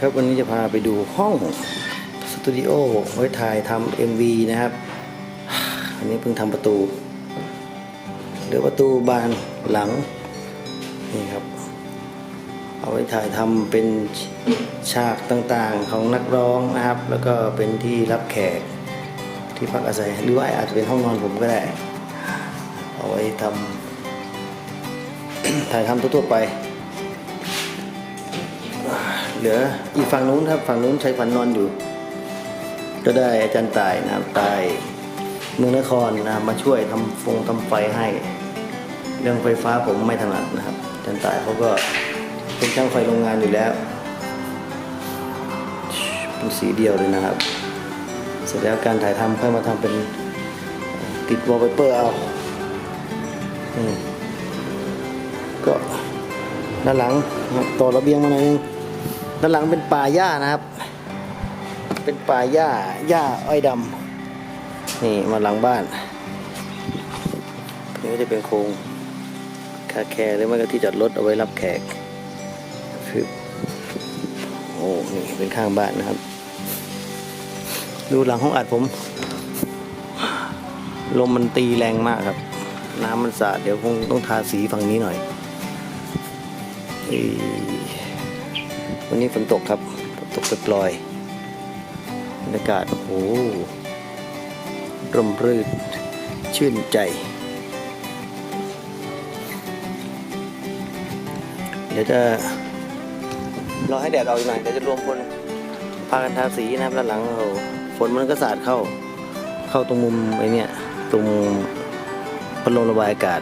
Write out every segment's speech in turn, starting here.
ครับวันนี้จะพาไปดูห้องสตูดิโอไว้ถ่ายทำเอ็มวีนะครับ อันนี้เพิ่งทำประตูเดี๋ยวประตูบานหลังนี่ครับ เอาไว้ถ่ายทำเป็นฉากต่างๆของนักร้องนะครับ แล้วก็เป็นที่รับแขกที่พักอาศัยหรือว่าอาจจะเป็นห้องนอนผมก็ได้ เอาไว้ทำถ่ายทำทั่วๆไป เหลืออีกฝั่งนู้นครับฝั่งนู้นใช้ฝันนอนอยู่ ก็ได้อาจารย์ตายนะครับตายเมืองนครนะมาช่วยทำฟงทำไฟให้ เรื่องไฟฟ้าผมไม่ถนัดนะครับอาจารย์ตายเขาก็เป็นช่างไฟโรงงานอยู่แล้วเป็นสีเดียวเลยนะครับ เสร็จแล้วการถ่ายทำค่อยมาทำเป็นติดวอลเปเปอร์เอาอืมก็ด้านหลังต่อระเบียงมาหน่อยนึง ด้านหลังเป็นป่าหญ้านะครับ เป็นป่าหญ้าหญ้าอ้อยดำนี่มาหลังบ้านนี่จะเป็นโครงคาแคร์หรือไม่ก็ที่จอดรถเอาไว้รับแขกคือโอ้นี่เป็นข้างบ้านนะครับ ดูหลังห้องอัดผม ลมมันตีแรงมากครับ น้ำมันสาดเดี๋ยวคงต้องทาสีฝั่งนี้หน่อยอี วันนี้ฝนตกครับตกปล่อยบรรยากาศโอ้โหร่มรื่นชื่นใจเดี๋ยวจะรอให้แดดออกอีกหน่อยเดี๋ยวจะรวมคนพากันทาสีนะครับด้านหลังเราฝนมันก็สาดเข้า เข้าตรงมุมไอ้เนี่ยตรงพัดลมระบายอากาศ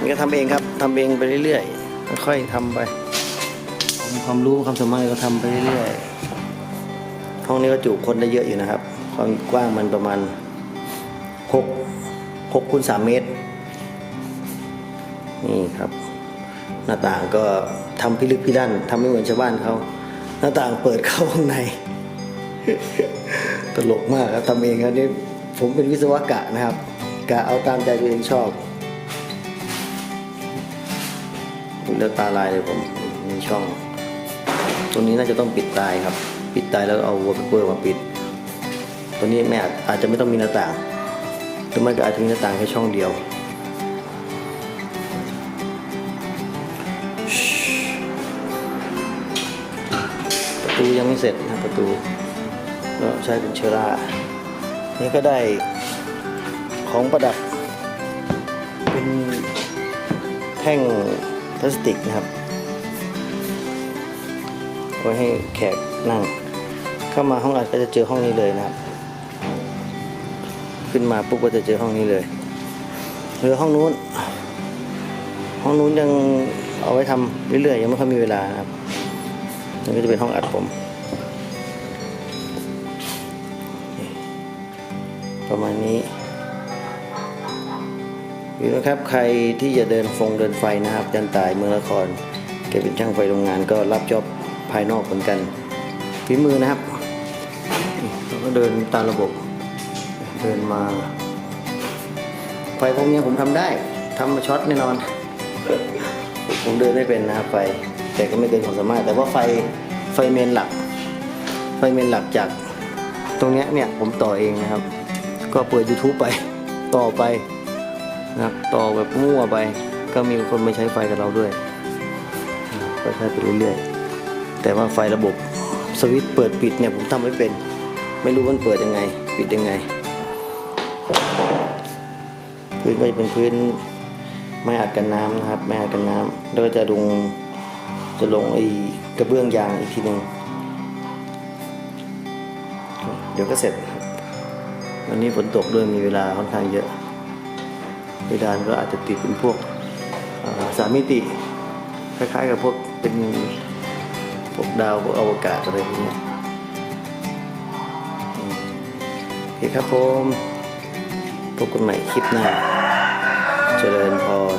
นี่ก็ทำเองครับทำเองไปเรื่อยๆค่อยๆทำไปความรู้ความสามารถก็ทำไปเรื่อยๆห้องนี้ก็จุคนได้เยอะอยู่นะครับ ความกว้างมันประมาณหกหกคูณสามเมตรนี่ครับ หน้าต่างก็ทำพิลึกพิลั่นทำไม่เหมือนชาวบ้านเขาหน้าต่างเปิดเข้าข้างใน ตลกมากครับทำเองครับนี่ผมเป็นวิศวกะนะครับกะเอาตามใจตัวเองชอบ เลือกตาลายเลยผมมีช่อง ตรงนี้น่าจะต้องปิดตายครับ ปิดตายแล้วเอาวอลเปอร์มาปิด ตัวนี้ไม่อาจอาจจะไม่ต้องมีหน้าต่างหรือไม่ก็อาจจะมีหน้าต่างแค่ช่องเดียวประตูยังไม่เสร็จนะประตูก็ใช้เป็นเชอร่านี่ก็ได้ของประดับเป็นแท่ง พลาสติกนะครับไว้ให้แขกนั่ง เข้ามาห้องอัดก็จะเจอห้องนี้เลยนะครับ ขึ้นมาปุ๊บก็จะเจอห้องนี้เลยหรือห้องนู้น ห้องนู้นยังเอาไว้ทำเรื่อยๆ ยังไม่ค่อยมีเวลานะครับนี่ก็จะเป็นห้องอัดผมประมาณนี้ อยู่นะครับใครที่จะเดินฟงเดินไฟนะครับจันตายเมืองละครแกเป็นช่างไฟโรงงานก็รับจอบภายนอกเหมือนกันฝีมือนะครับเราก็เดินตามระบบเดินมา ไฟพวกนี้ผมทำได้ทำมาช็อตแน่นอน ผมเดินไม่เป็นนะครับไฟแต่ก็ไม่เกินความสามารถ แต่ว่าไฟไฟเมนหลัก ไฟเมนหลักจากตรงเนี้ยเนี่ยผมต่อเองนะครับ ก็เปิด YouTube ไปต่อไป นะครับต่อแบบมั่วไป ก็มีคนมาใช้ไฟกับเราด้วยก็ใช้ไปเรื่อยๆ แต่ว่าไฟระบบสวิตช์เปิดปิดเนี่ยผมทำไม่เป็น ไม่รู้มันเปิดยังไง ปิดยังไง พื้นก็จะเป็นพื้นไม้อัดกันน้ำนะครับ ไม้อัดกันน้ำแล้วก็จะลงจะลงไอ้กระเบื้องยางอีกทีหนึ่งเดี๋ยวก็เสร็จ วันนี้ฝนตกด้วยมีเวลาค่อนข้างเยอะ เพดานก็อาจจะติดเป็นพวกสามมิติ คล้ายๆกับพวกเป็นพวกดาวพวกอวกาศอะไรพวกเนี้ยโอเคครับผมพบกันใหม่คลิปหน้า เจริญพร